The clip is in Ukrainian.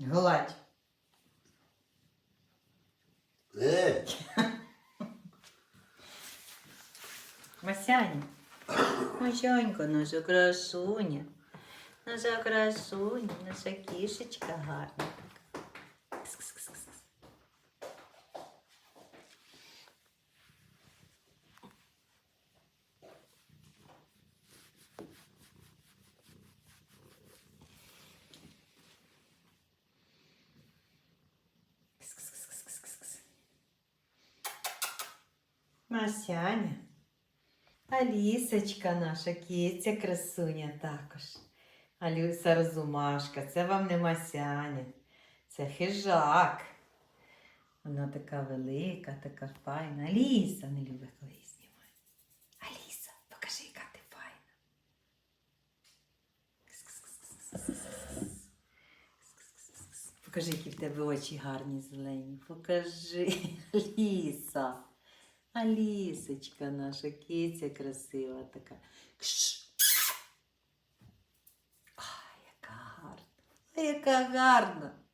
Гладь. Е, Масяня. Масянька, наша красуня. Наша красуня, наша кішечка гарна. Масяня. Алісочка наша киця красуня також. Алюса розумашка, це вам не масяня, це хижак. Вона така велика, така файна. Аліса не любить, коли її знімає. Аліса, покажи, яка ти файна. Покажи, які в тебе очі гарні зелені. Покажи, Аліса. Алісочка наша киця красива така. Кш. Ай, яка гарна. а яка гарна.